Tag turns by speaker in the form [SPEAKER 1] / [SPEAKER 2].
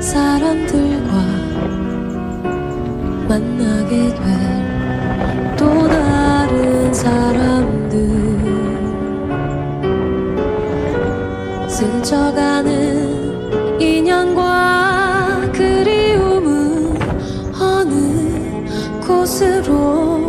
[SPEAKER 1] 사람들과 만나게 될 또 다른 사람들. 스쳐가는 인연과 그리움은 어느 곳으로